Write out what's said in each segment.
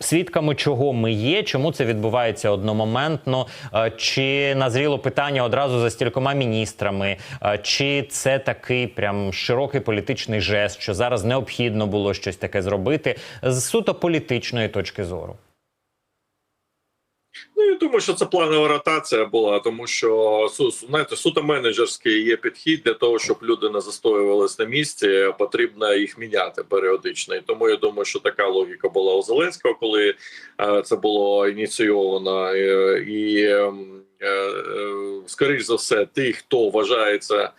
Свідками чого ми є, чому це відбувається одномоментно? Е, Чи назріло питання одразу за стількома міністрами? Е, Чи це такий прям широкий політичний жест, що зараз необхідно було щось таке зробити з суто політичної точки зору? Ну я думаю, що це планова ротація була, тому що знаєте, суто менеджерський є підхід для того, щоб люди не застоювалися на місці. Потрібно їх міняти періодично. І тому я думаю, що така логіка була у Зеленського, коли е, це було ініційовано, і ем, е, е, скоріш за все, ті, хто вважається.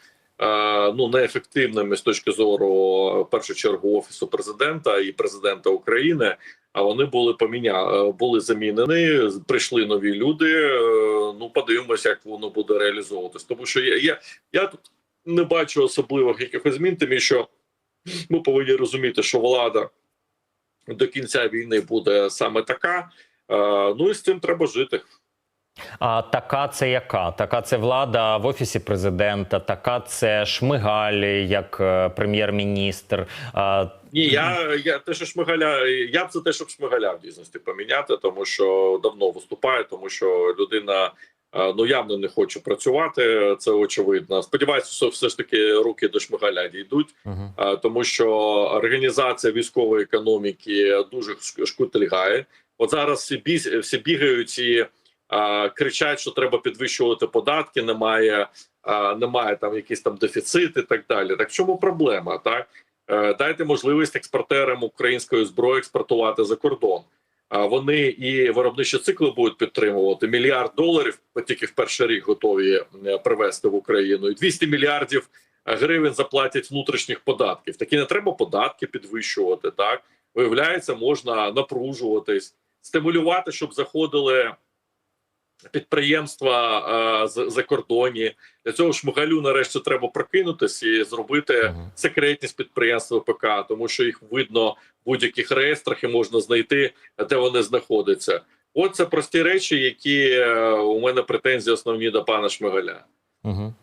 Ну, неефективними з точки зору першу чергу офісу президента і президента України, а вони були поміня... е, були замінені. Прийшли нові люди. е, Ну, подивимося, як воно буде реалізовуватись. Тому що я, я, я тут не бачу особливих якихось змін, тим що ми повинні розуміти, що влада до кінця війни буде саме така. Е, Ну і з цим треба жити. А така це яка? Така це влада в офісі президента, така це Шмигаль як прем'єр-міністр. А, Ні, я, я те, що Шмигаля, я б за те, щоб Шмигаля в дійсності поміняти, тому що давно виступає, тому що людина е, ну явно не хоче працювати. Це очевидно. Сподіваюся, що все ж таки руки до Шмигаля дійдуть, Угу. тому що організація військової економіки дуже шк- шкутильгає. От зараз всі біс, всі бігають і е, кричать, що треба підвищувати податки. Немає, е, немає там якийсь там дефіцит і так далі. Так в чому проблема? Так дайте можливість експортерам української зброї експортувати за кордон. А вони і виробничі цикли будуть підтримувати. Мільярд доларів тільки в перший рік готові е, привезти в Україну, і 200 мільярдів гривень заплатять внутрішніх податків. Такі не треба податки підвищувати. Так виявляється, можна напружуватись, стимулювати, щоб заходили підприємства е, з за кордоні. Для цього шмигалю нарешті треба прокинутись і зробити секретність підприємства ПК, тому що їх видно в будь-яких реєстрах і можна знайти, де вони знаходяться. От це прості речі, які е, у мене претензії основні до пана Шмигаля. Угу.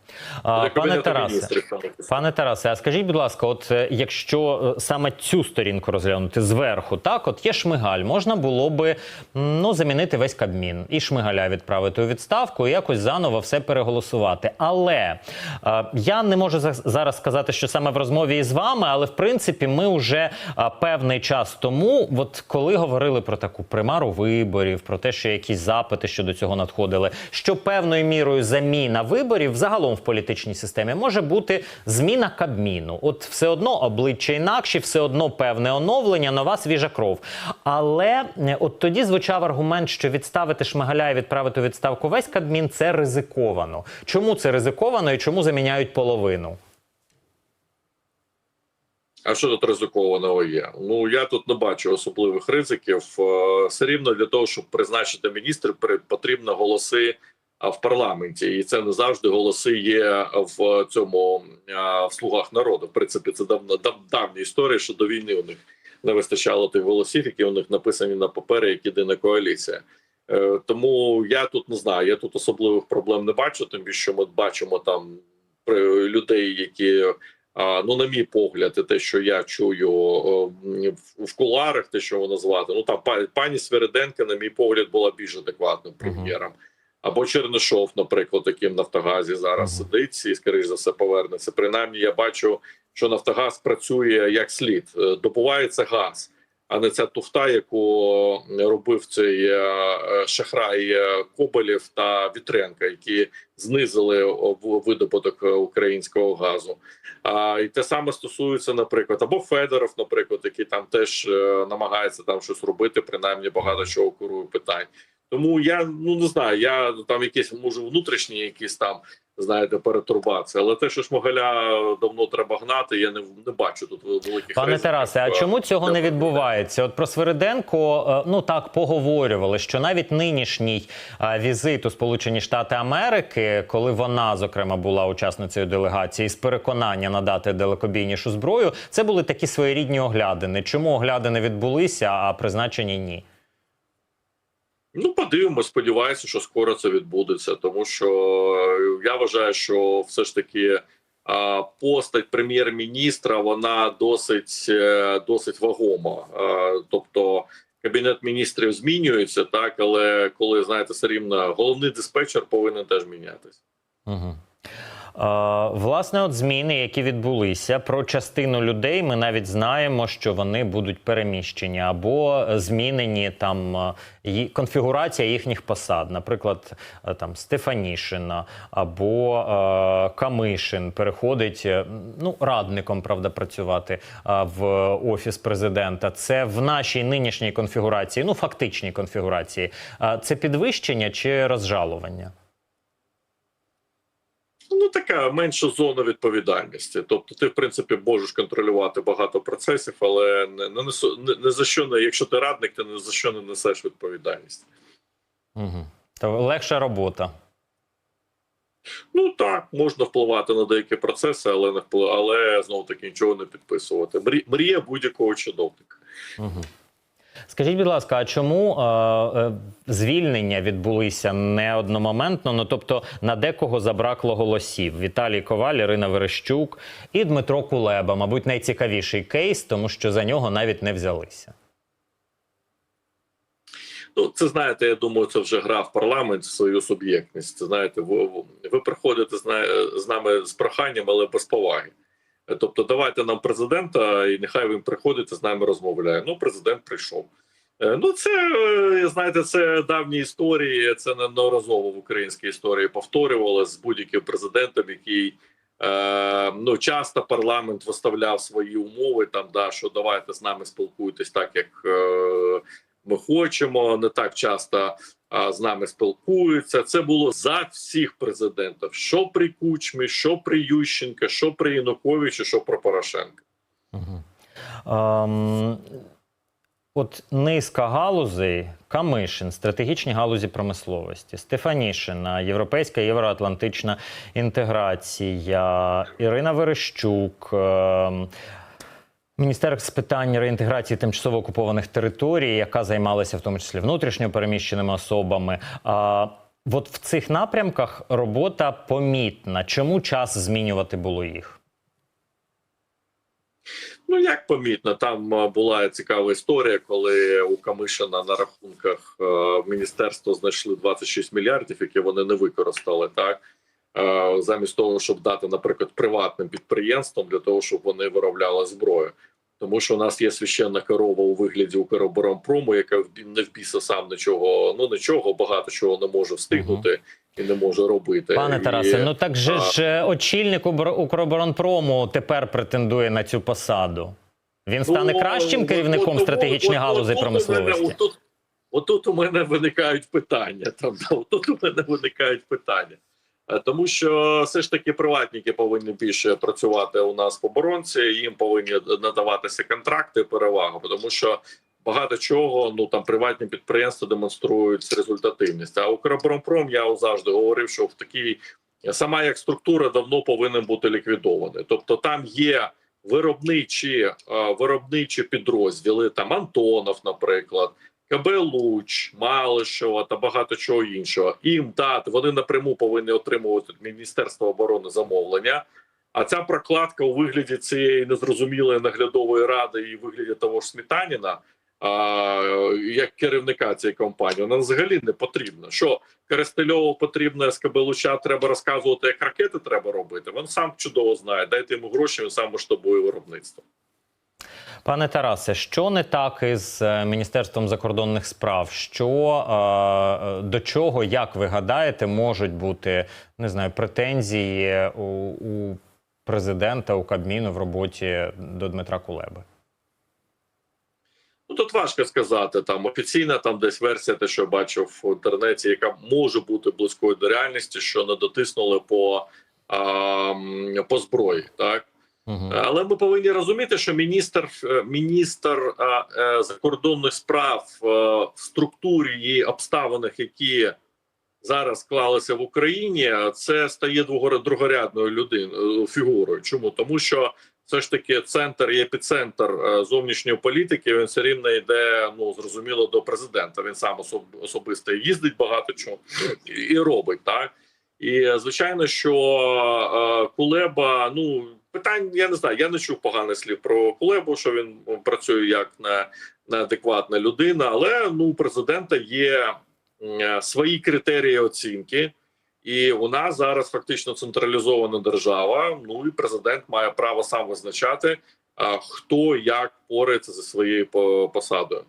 А, пане Тарасе, пане Пане Тарасе, а скажіть, будь ласка, от е, якщо е, саме цю сторінку розглянути зверху, так от є Шмигаль, можна було би ну замінити весь Кабмін і Шмигаля відправити у відставку і якось заново все переголосувати. Але е, я не можу за- зараз сказати, що саме в розмові із вами, але в принципі ми вже е, певний час тому, от коли говорили про таку примару виборів, про те, що якісь запити щодо цього надходили, що певною мірою заміна виборів взагалом в політичній системі може бути зміна Кабміну. От все одно обличчя інакші, все одно певне оновлення, нова свіжа кров. Але е, от тоді звучав аргумент, що відставити Шмигаля і відправити у відставку весь Кабмін це ризиковано. Чому це ризиковано і чому заміняють половину? А що тут ризикованого є? Ну я тут не бачу особливих ризиків. Е, Все рівно для того, щоб призначити міністр, потрібно голоси в парламенті, і це не завжди голоси є в цьому в слугах народу. В принципі, це давно дав, давня історія, що до війни у них не вистачало тих голосів, які у них написані на папері, як єдина коаліція. Е, Тому я тут не знаю. Я тут особливих проблем не бачу. Тим більше ми бачимо там людей, які ну, на мій погляд, і те, що я чую в, куларах, те, що вона звати, ну там пані Свериденка, на мій погляд, була більш адекватним прем'єром. Або Чернишов, наприклад, яким в Нафтогазі зараз сидить і, скоріш за все, повернеться. Принаймні, я бачу, що Нафтогаз працює як слід. Е, Добувається газ, а не ця туфта, яку робив цей е, е, шахрай Коболєв та Вітренка, які знизили видобуток українського газу. А і те саме стосується, наприклад, або Федоров, наприклад, який там теж намагається там щось робити, принаймні багато чого курує питань. Тому я ну не знаю, я там якісь може внутрішні якісь там знаєте перетурбації, але те, що шмагаля давно треба гнати, я не, не бачу тут великих Пане ризиків. Тарасе, а Е, чому цього не відбувається? От про Свириденко, е, ну так поговорювали, що навіть нинішній е, візит у Сполучені Штати Америки, коли вона зокрема була учасницею делегації з переконання надати далекобійнішу зброю, це були такі своєрідні оглядини. Чому оглядини відбулися, а призначені ні? Ну, подивимось, сподіваюся, що скоро це відбудеться, тому що е, я вважаю, що все ж таки постать прем'єр-міністра вона досить е, досить вагома. Тобто кабінет міністрів змінюється, так але коли знаєте, все рівно головний диспетчер повинен теж мінятися. Угу. Власне, от зміни, які відбулися, про частину людей ми навіть знаємо, що вони будуть переміщені або змінені там е, конфігурація їхніх посад. Наприклад, е, там Стефанішина або е, Камишин переходить е, ну, радником, правда, працювати в офіс президента. Це в нашій нинішній конфігурації, ну фактичній конфігурації. Це підвищення чи розжалування? Ну, така менша зона відповідальності. Тобто, ти, в принципі, можеш контролювати багато процесів, але не, не, не, не за що не, якщо ти радник, ти не за що не несеш відповідальність. Угу. То легша робота. Ну так, можна впливати на деякі процеси, але не вплив... але знову таки нічого не підписувати. Мрія будь-якого чиновника. Угу. Скажіть, будь ласка, а чому е, е, звільнення відбулися не одномоментно? Ну тобто на декого забракло голосів: Віталій Коваль, Ірина Верещук і Дмитро Кулеба. Мабуть, найцікавіший кейс, тому що за нього навіть не взялися. Ну, це знаєте, я думаю, це вже гра в парламент в свою суб'єктність. Це Знаєте, ви, ви приходите з нами з проханням, але без поваги. Тобто, давайте нам президента, і нехай він приходить і з нами розмовляє. Ну, президент прийшов. Е, Ну, це е, знаєте, це давні історії. Це неодноразово в українській історії повторювалося з будь-яким президентом, який е, ну часто парламент виставляв свої умови. Там да що давайте з нами спілкуйтесь так, як е, ми хочемо. Не так часто з нами спілкуються. Це було за всіх президентів: що при Кучмі, що при Ющенка, що при Януковичі, що про Порошенка. Ем, от низка галузей, Камишин, стратегічні галузі промисловості, Стефанішина, європейська євроатлантична інтеграція, Ірина Верещук. Ем, Міністерство з питань реінтеграції тимчасово окупованих територій, яка займалася в тому числі внутрішньо переміщеними особами. А, от в цих напрямках робота помітна. Чому час змінювати було їх? Ну як помітно, там була цікава історія, коли у Камишина на рахунках е, міністерства знайшли 26 мільярдів, які вони не використали. Так замість того, щоб дати, наприклад, приватним підприємствам для того, щоб вони виробляли зброю. Тому що у нас є священна корова у вигляді Укроборонпрому, яка не в біса сам нічого, ну нічого, багато чого не може встигнути і не може робити. Пане І- Тарасе, ну так же а- ж е, очільник Укроборонпрому тепер претендує на цю посаду. Він стане Ну, кращим керівником от- стратегічних от- галузей от- от у мене- промисловості. Отут, отут у мене виникають питання. Там отут у мене виникають питання. Е, Тому що все ж таки приватники повинні більше працювати у нас в оборонці, їм повинні надаватися контракти, перевагу, тому що багато чого ну там приватні підприємства демонструють результативність. А Укроборонпром я завжди говорив, що в такій сама як структура давно повинен бути ліквідований. Тобто там є виробничі, е, виробничі підрозділи, там Антонов, наприклад. КБ Луч, Малишева та багато чого іншого. Їм дати вони напряму повинні отримувати від Міністерства оборони замовлення. А ця прокладка у вигляді цієї незрозумілої наглядової ради і вигляді того ж Смітаніна, а, як керівника цієї компанії, вона взагалі не потрібна. Що Керестельову потрібно СКБ Луча, треба розказувати, як ракети треба робити. Він сам чудово знає. Дайте йому гроші, він сам масштабує виробництво. Пане Тарасе, що не так із е, Міністерством закордонних справ? Що е, до чого, як ви гадаєте, можуть бути не знаю, претензії у президента у Кабміну в роботі до Дмитра Кулеби? Ну тут важко сказати. Там офіційна там десь версія, те, що я бачив в інтернеті, яка може бути близькою до реальності, що не дотиснули по, а, по зброї, так. Угу. Але ми повинні розуміти, що міністр е, міністр е, е, закордонних справ е, в структурі і обставинах, які зараз склалися в Україні, це стає другорядною людиною фігурою. Чому тому, що все ж таки центр і епіцентр е, зовнішньої політики він все рівно йде ну зрозуміло до президента. Він сам особ- особисто їздить багато чого і, робить так. І е, звичайно, що е, Кулеба, ну питань я не знаю. Я не чув поганих слів про Кулебу, що він працює як на неадекватна людина. Але ну у президента є е, свої критерії оцінки, і у нас зараз фактично централізована держава. Ну і президент має право сам визначати, хто як порається зі своєю посадою.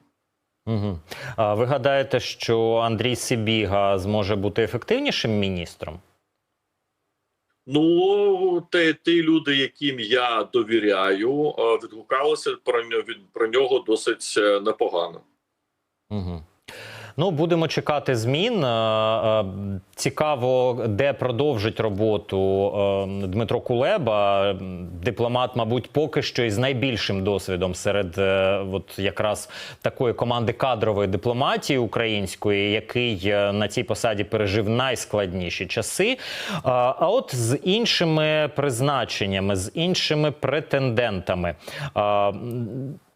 Угу. А ви гадаєте, що Андрій Сибіга зможе бути ефективнішим міністром? Ну, те, ті люди, яким я довіряю, е, відгукалися про нього про нього досить е, непогано. Угу. Ну, будемо чекати змін. Е, е, Цікаво, де продовжить роботу е, Дмитро Кулеба, дипломат, мабуть, поки що із найбільшим досвідом серед от якраз такої команди кадрової дипломатії української, який на цій посаді пережив найскладніші часи. А от з іншими призначеннями, з іншими претендентами.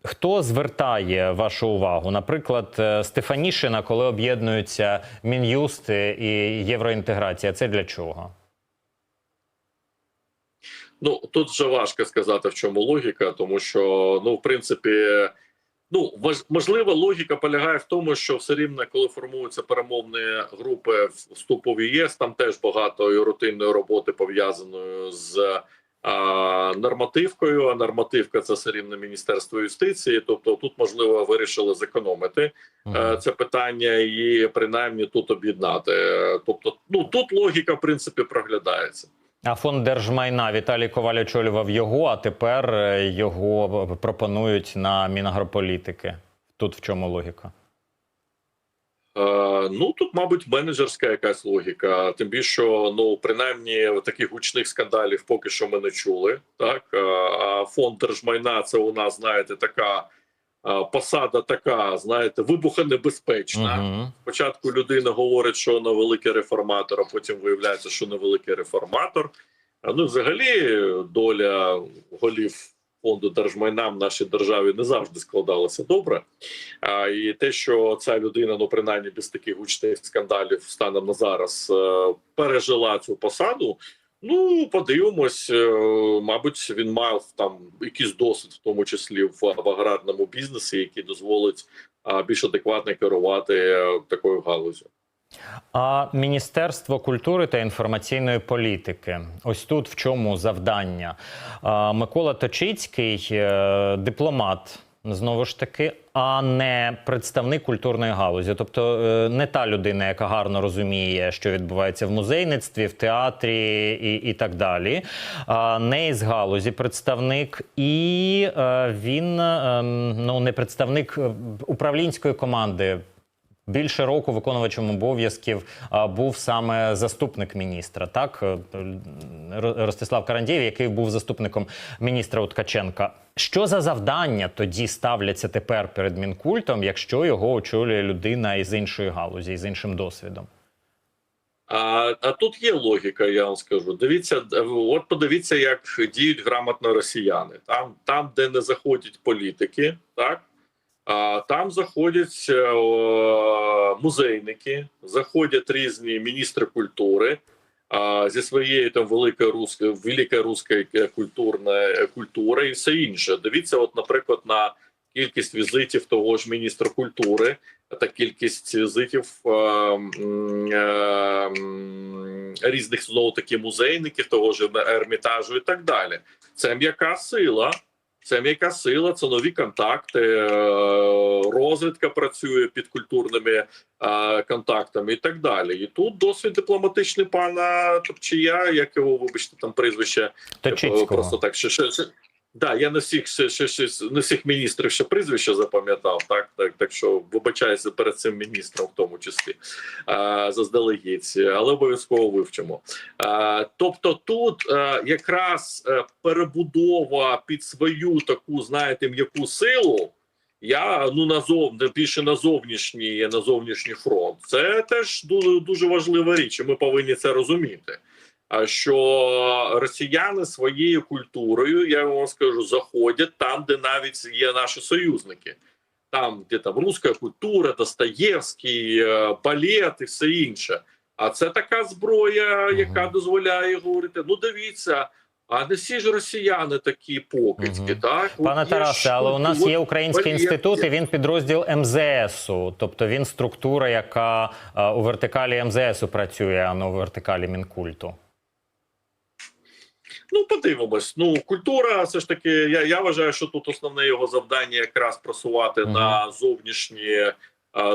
Хто звертає вашу увагу? Наприклад, е, Стефанішина, коли об'єднуються Мін'юст і євроінтеграція. Це для чого? Ну тут вже важко сказати, в чому логіка, тому що ну, в принципі, ну можливо, логіка полягає в тому, що все рівно, коли формуються перемовні групи вступу в ЄС, там теж багато і рутинної роботи пов'язаної з нормативкою. А нормативка це все рівно міністерство юстиції. Тобто, тут можливо вирішили зекономити е, це питання і принаймні тут об'єднати. Тобто, ну тут логіка в принципі проглядається. А фонд держмайна Віталій Коваль очолював його, а тепер е, його пропонують на Мінагрополітики. Тут в чому логіка? Е, ну тут, мабуть, менеджерська якась логіка. Тим більше, що, ну принаймні таких гучних скандалів поки що ми не чули. Так Е, а фонд держмайна це у нас, знаєте, така е, посада, така, знаєте, вибухонебезпечна. Угу. Спочатку людина говорить, що вона великий реформатор, а потім виявляється, що не великий реформатор. А, Ну, взагалі, доля голів фонду держмайна в нашій державі не завжди складалася добре. А, і те, що ця людина, ну принаймні без таких гучних скандалів станом на зараз е, пережила цю посаду. Ну, подивимось, е, мабуть, він мав там якийсь досвід, в тому числі в, в аграрному бізнесі, який дозволить більш адекватно керувати е, такою галузю. А Міністерство культури та інформаційної політики. Ось тут в чому завдання. Микола Точицький, е, дипломат. Знову ж таки, а не представник культурної галузі, тобто е, не та людина, яка гарно розуміє, що відбувається в музейництві, в театрі і, і так далі. Не із галузі представник, і е, він е, ну не представник управлінської команди Більше року виконувачем обов'язків був саме заступник міністра, так Е, Ростислав Карандєєв, який був заступником міністра Ткаченка. Що за завдання тоді ставляться тепер перед мінкультом, якщо його очолює людина із іншої галузі, з іншим досвідом? А, а тут є логіка, я вам скажу. Дивіться, от подивіться, як діють грамотно росіяни. Там, там де не заходять політики, так там заходять е, музейники, заходять різні міністри культури. Зі своєю там великою руською великою руською культурної культури і все інше. Дивіться, от, наприклад, на кількість візитів того ж міністра культури та кількість візитів е, е, різних знову таки музейників, того ж ермітажу і так далі. Це м'яка сила. Це м'яка сила, це нові контакти, е, розвідка працює під культурними е, контактами і так далі. І тут досвід дипломатичний пана Топчія, як його вибачте, там прізвище Точицького. Просто так, що да, я не всіх ще, ще, ще, не всіх міністрів ще прізвища запам'ятав, так, так, так що вибачаюся перед цим міністром, в тому числі а, заздалегідь, але обов'язково вивчимо. А, тобто, тут а, якраз е, перебудова під свою таку, знаєте, м'яку силу. Я ну назов більше на зовнішній на зовнішній фронт. Це теж дуже дуже важлива річ. і Ми повинні це розуміти. А що росіяни своєю культурою, я вам скажу, заходять там, де навіть є наші союзники, там, де там руська культура, Достоєвський, е, балет і все інше. А це така зброя, яка дозволяє говорити: ну дивіться, А не всі ж росіяни такі покидьки, Мгм. так Пане Тарасе, але у нас є Український інститут, і він підрозділ МЗСу. Тобто він структура, яка е, у вертикалі МЗСу працює, а не у вертикалі Мінкульту. Ну, подивимось. Ну, культура, все ж таки, я, я вважаю, що тут основне його завдання якраз просувати Мгм. на зовнішні,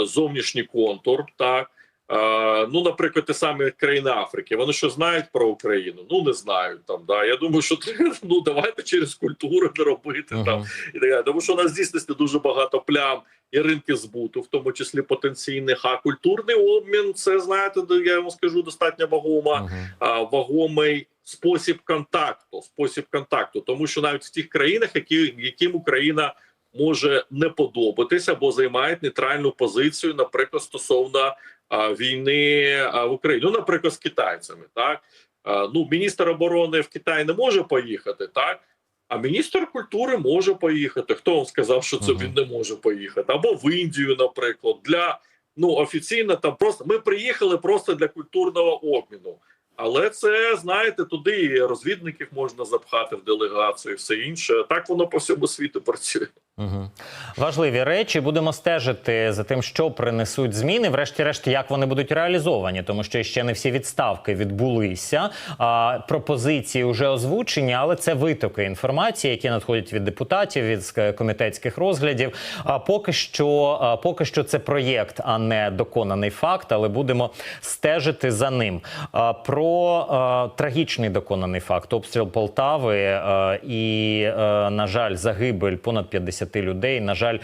зовнішній контур. Так. Е, ну, наприклад, ті самі країни Африки. Вони що знають про Україну? Ну, не знають там. Да. Я думаю, що ну, давайте через культуру не робити там. І так далі. Тому що у нас дійсно дуже багато плям і ринки збуту, в тому числі потенційних. А культурний обмін це знаєте, я вам скажу достатньо вагома Мгм. а, вагомий спосіб контакту, спосіб контакту, тому що навіть в тих країнах, які яким Україна може не подобатися або займають нейтральну позицію, наприклад, стосовно а, війни а, в Україні, ну, наприклад, з китайцями, так а, ну міністр оборони в Китай не може поїхати, так. А міністр культури може поїхати. Хто вам сказав, що це він не може поїхати? Або в Індію, наприклад, для ну офіційно там просто ми приїхали просто для культурного обміну. Але це знаєте, туди і розвідників можна запхати в делегацію, і все інше. Так воно по всьому світу працює. Угу. Важливі речі. Будемо стежити за тим, що принесуть зміни. Врешті-решт, як вони будуть реалізовані, тому що ще не всі відставки відбулися. А пропозиції вже озвучені, але це витоки інформації, які надходять від депутатів, від комітетських розглядів. А поки що, а, поки що це проєкт, а не доконаний факт. Але будемо стежити за ним. А, Про а, трагічний доконаний факт обстріл Полтави а, і, е, на жаль, загибель понад 50 людей. На жаль,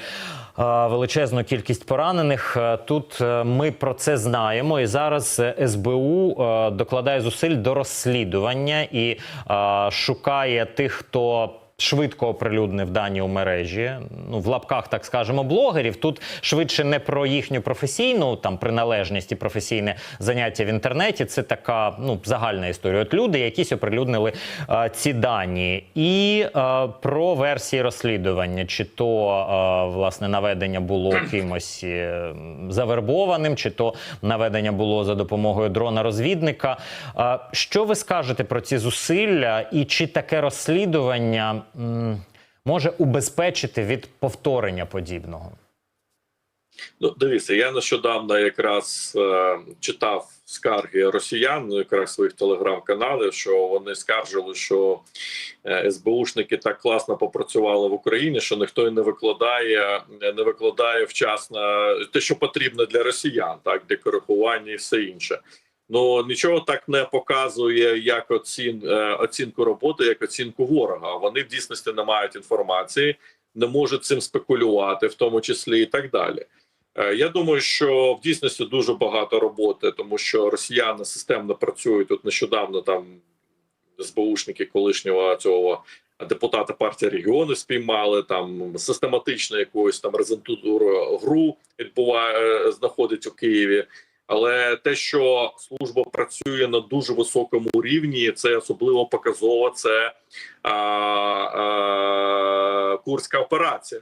величезну кількість поранених. Тут е, ми про це знаємо. І зараз е, СБУ е, докладає зусиль до розслідування і шукає тих, хто. Швидко оприлюднив дані у мережі, ну в лапках, так скажемо, блогерів. Тут швидше не про їхню професійну там приналежність і професійне заняття в інтернеті. Це така ну загальна історія. От люди якісь оприлюднили е, ці дані, і е, про версії розслідування, чи то е, власне наведення було кимось завербованим, чи то наведення було за допомогою дрона розвідника. Е, що ви скажете про ці зусилля, і чи таке розслідування може убезпечити від повторення подібного? Ну, дивіться, я нещодавно якраз е, читав скарги росіян, ну, якраз своїх телеграм-каналів, що вони скаржили, що е, СБУшники так класно попрацювали в Україні, що ніхто і не викладає, не викладає вчасно те, що потрібно для росіян, так для коригування і все інше. Ну нічого так не показує як оцін, е, оцінку роботи, як оцінку ворога. Вони в дійсності не мають інформації, не можуть цим спекулювати, в тому числі і так далі. Е, Я думаю, що в дійсності дуже багато роботи, тому що росіяни системно працюють. Тут нещодавно там СБУшники колишнього цього депутата партії регіону спіймали там систематично якоюсь там резентуру гру відбуває е, знаходить у Києві. Але те, що служба працює на дуже високому рівні, це особливо показово. Це а, а, курська операція.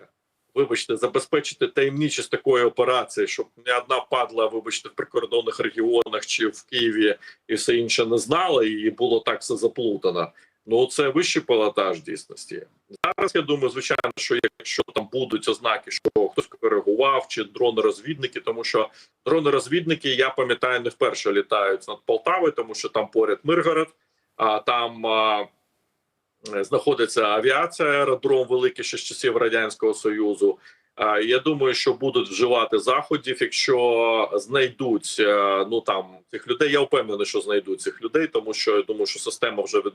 Вибачте, забезпечити таємничість такої операції, щоб не одна падла, вибачте, в прикордонних регіонах чи в Києві і все інше не знала, і було так все заплутано. Ну це вищий пилотаж дійсності. Зараз я думаю, звичайно, що якщо там будуть ознаки, що хтось коригував чи дрони-розвідники, тому що дрони-розвідники, я пам'ятаю, не вперше літають над Полтавою, тому що там поряд Миргород, а там а, знаходиться авіація, аеродром великий ще з часів радянського союзу. А, Я думаю, що будуть вживати заходів, якщо знайдуть е, ну там цих людей. Я впевнений, що знайдуть цих людей, тому що я думаю, що система вже від,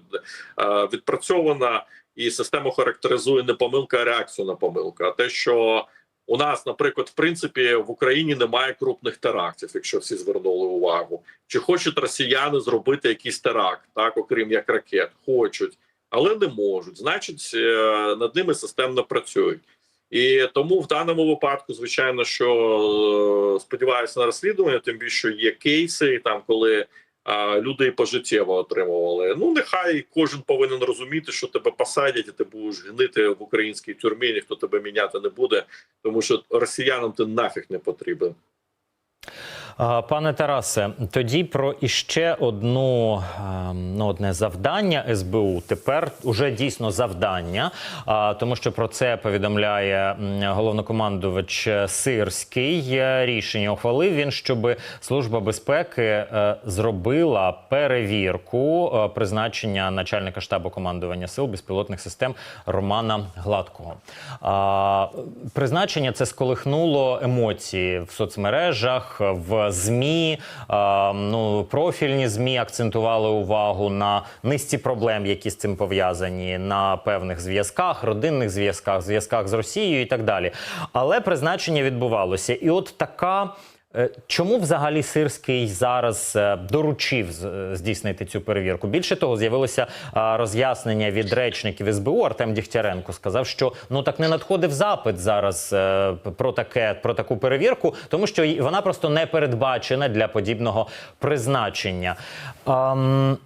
е, відпрацьована, і систему характеризує не помилка, а реакцію на помилку. А те, що у нас, наприклад, в принципі, в Україні немає крупних терактів, якщо всі звернули увагу, чи хочуть росіяни зробити якийсь теракт, так окрім як ракет, хочуть, але не можуть. Значить, е, над ними системно працюють. І тому в даному випадку, звичайно, що е, сподіваюся на розслідування, тим більше є кейси, там коли а, люди пожиттєво отримували. Ну нехай кожен повинен розуміти, що тебе посадять, і ти будеш гнити в українській тюрмі. Ніхто тебе міняти не буде, тому що росіянам ти нафіг не потрібен. Пане Тарасе, тоді про іще одну ем, ну, одне завдання СБУ. Тепер уже дійсно завдання, тому що про це повідомляє головнокомандувач Сирський. Рішення ухвалив він, щоб служба безпеки е, зробила перевірку е, призначення начальника штабу командування сил безпілотних систем Романа Гладкого. Призначення це сколихнуло емоції в соцмережах, в ЗМІ. Ну, профільні ЗМІ акцентували увагу на низці проблем, які з цим пов'язані, на певних зв'язках, родинних зв'язках, зв'язках з Росією і так далі. Але призначення відбувалося. І от така. Е, Чому взагалі Сирський зараз е, доручив е, здійснити цю перевірку? Більше того, з'явилося роз'яснення від речників СБУ. Артем Дігтяренко сказав, що ну так не надходив запит зараз про таке про таку перевірку, тому що вона просто не передбачена для подібного призначення. Ам,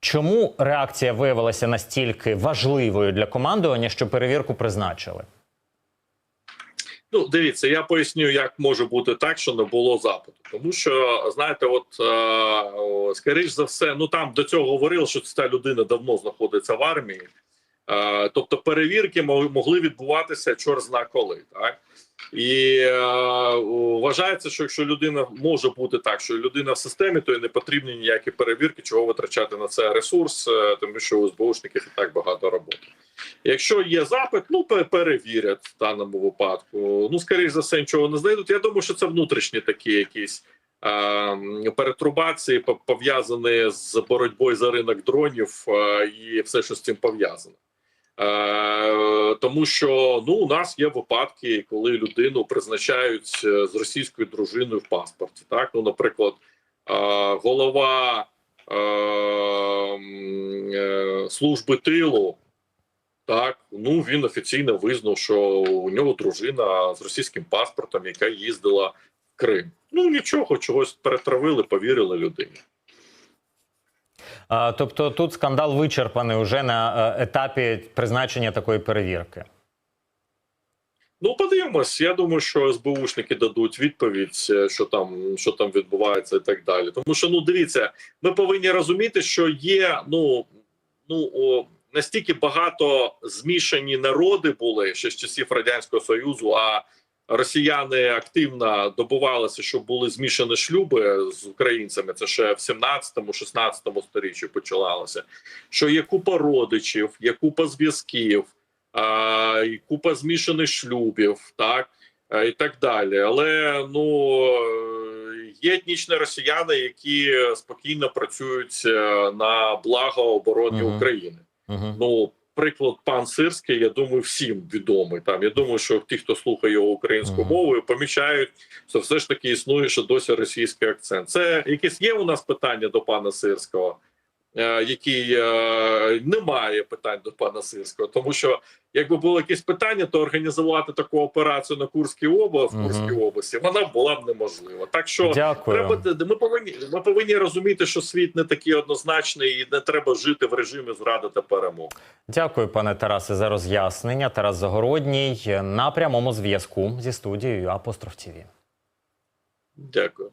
чому реакція виявилася настільки важливою для командування, що перевірку призначили? Ну, дивіться, я поясню, як може бути так, що не було запиту. Тому що, знаєте, от е, скоріш за все, ну там до цього говорили, що ця людина давно знаходиться в армії. Е, тобто перевірки могли відбуватися чор зна коли, так? І е, вважається, що якщо людина може бути так, що людина в системі, то і не потрібні ніякі перевірки, чого витрачати на це ресурс, е, тому що у СБУшників і так багато роботи. Якщо є запит, ну перевірять в даному випадку. Ну, скоріш за все, нічого не знайдуть. Я думаю, що це внутрішні такі якісь е, перетрубації, по- пов'язані з боротьбою за ринок дронів е, і все, що з цим пов'язано. Е, тому що ну у нас є випадки, коли людину призначають е, з російською дружиною в паспорті. Так, ну, наприклад, е, голова е, е, служби тилу. Так, ну він офіційно визнав, що у нього дружина з російським паспортом, яка їздила в Крим. Ну нічого, чогось перетравили, повірили людині. А, тобто тут скандал вичерпаний уже на е, етапі призначення такої перевірки. Ну, подивимось. Я думаю, що СБУшники дадуть відповідь, е, що там, що там відбувається, і так далі. Тому що ну дивіться, ми повинні розуміти, що є ну, ну о, настільки багато змішані народи були ще з часів радянського союзу. А росіяни активно добувалися, щоб були змішані шлюби з українцями. Це ще в 17-16 сторіччі починалося. Що є купа родичів, є купа зв'язків і купа змішаних шлюбів, так і так далі. Але ну є етнічні росіяни, які спокійно працюють е, на благо оборони Мгм. України. Угу. Ну, приклад пан Сирський, я думаю, всім відомий. Там я думаю, що ті, хто слухає його українською угу. мовою, помічають, що все ж таки існує ще досі російський акцент. Це якесь є у нас питання до пана Сирського, який е, немає питань до пана Сирського, тому що якби було якесь питання, то організувати таку операцію на Курській області, в Курській області вона була б неможлива. Так що Дякую. Треба ми повинні ми повинні розуміти, що світ не такий однозначний, і не треба жити в режимі зради та перемог. Дякую, пане Тарасе, за роз'яснення. Тарас Загородній на прямому зв'язку зі студією Апостроф ТІВІ. Дякую.